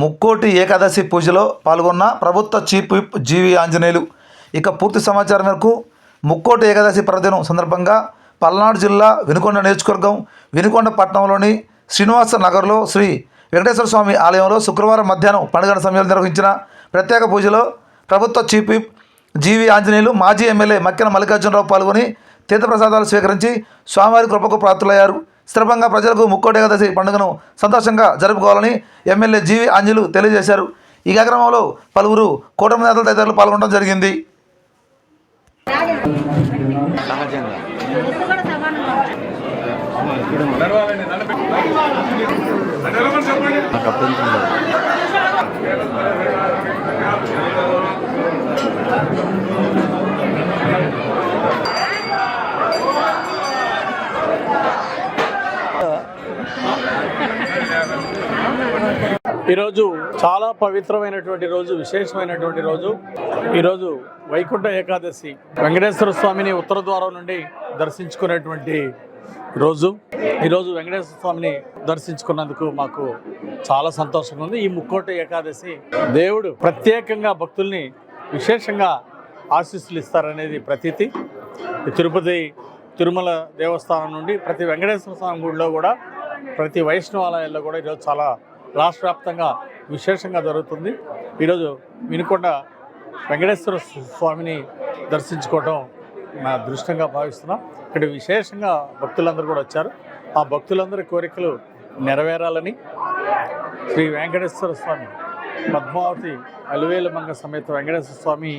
ముక్కోటి ఏకాదశి పూజలో పాల్గొన్న ప్రభుత్వ చీఫ్ విప్ జీవి ఆంజనేయులు. ఇక పూర్తి సమాచారం మేరకు ముక్కోటి ఏకాదశి పర్వదినం సందర్భంగా పల్నాడు జిల్లా వినుకొండ నియోజకవర్గం వినుకొండ పట్టణంలోని శ్రీనివాస నగర్లో శ్రీ వెంకటేశ్వర స్వామి ఆలయంలో శుక్రవారం మధ్యాహ్నం పండుగ సమయంలో నిర్వహించిన ప్రత్యేక పూజలో ప్రభుత్వ చీఫ్ విప్ జీవి ఆంజనేయులు మాజీ ఎమ్మెల్యే మక్కెన మల్లికార్జునరావు పాల్గొని తీర్థప్రసాదాలు స్వీకరించి స్వామివారి కృపకు ప్రాప్తులయ్యారు. స్థిరపంగా ప్రజలకు ముక్కోటి ఏకాదశి పండుగను సంతోషంగా జరుపుకోవాలని ఎమ్మెల్యే జీవి అంజలు తెలియజేశారు. ఈ కార్యక్రమంలో పలువురు కూటమి నేతల తదితరులు పాల్గొనడం జరిగింది. నాకు అభ్యంతరం ఈరోజు చాలా పవిత్రమైనటువంటి రోజు విశేషమైనటువంటి రోజు. ఈరోజు వైకుంఠ ఏకాదశి వెంకటేశ్వర స్వామిని ఉత్తర ద్వారం నుండి దర్శించుకునేటువంటి రోజు. ఈరోజు వెంకటేశ్వర స్వామిని దర్శించుకున్నందుకు మాకు చాలా సంతోషంగా ఉంది. ఈ ముక్కోట ఏకాదశి దేవుడు ప్రత్యేకంగా భక్తుల్ని విశేషంగా ఆశీస్సులు ఇస్తారనేది ప్రతీతి. తిరుపతి తిరుమల దేవస్థానం నుండి ప్రతి వెంకటేశ్వర స్వామి గుడిలో కూడా ప్రతి వైష్ణవాలయాల్లో కూడా ఈరోజు చాలా రాష్ట్ర వ్యాప్తంగా విశేషంగా జరుగుతుంది. ఈరోజు వినుకొండ వెంకటేశ్వర స్వామిని దర్శించుకోవడం నా దృష్టంగా భావిస్తున్నాం. ఇక్కడ విశేషంగా భక్తులందరూ కూడా వచ్చారు. ఆ భక్తులందరి కోరికలు నెరవేరాలని శ్రీ వెంకటేశ్వర స్వామి పద్మావతి అలివేలు మంగ సమేత వెంకటేశ్వర స్వామి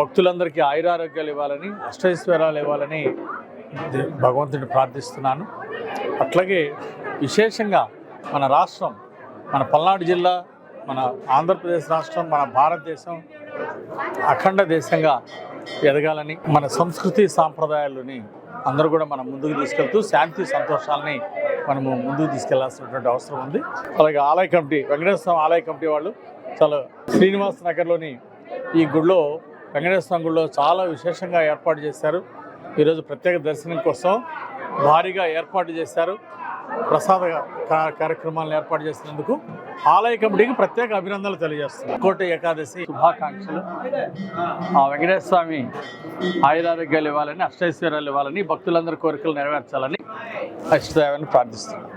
భక్తులందరికీ ఆయురారోగ్యాలు ఇవ్వాలని అష్టైశ్వర్యాలు ఇవ్వాలని భగవంతుడిని ప్రార్థిస్తున్నాను. అట్లాగే విశేషంగా మన రాష్ట్రం మన పల్నాడు జిల్లా మన ఆంధ్రప్రదేశ్ రాష్ట్రం మన భారతదేశం అఖండ దేశంగా ఎదగాలని మన సంస్కృతి సాంప్రదాయాలని అందరూ కూడా మనం ముందుకు తీసుకెళ్తూ శాంతి సంతోషాలని మనము ముందుకు తీసుకెళ్ళాల్సినటువంటి అవసరం ఉంది. అలాగే ఆలయ కమిటీ వెంకటేశ్వర స్వామి ఆలయ కమిటీ వాళ్ళు చాలా శ్రీనివాస్ నగర్లోని ఈ గుడిలో వెంకటేశ్వర స్వామి గుడిలో చాలా విశేషంగా ఏర్పాటు చేశారు. ఈరోజు ప్రత్యేక దర్శనం కోసం భారీగా ఏర్పాటు చేశారు. ప్రసాద కార్యక్రమాలను ఏర్పాటు చేసినందుకు ఆలయ కమిటీకి ప్రత్యేక అభినందనలు తెలియజేస్తున్నాను కోట ఏకాదశి శుభాకాంక్షలు. ఆ వెంకటేశ్వర స్వామి ఆయురారోగ్యాలు ఇవ్వాలని అష్టైశ్వర్యాలు ఇవ్వాలని భక్తులందరి కోరికలు నెరవేర్చాలని అష్టదేవాన్ని ప్రార్థిస్తున్నాను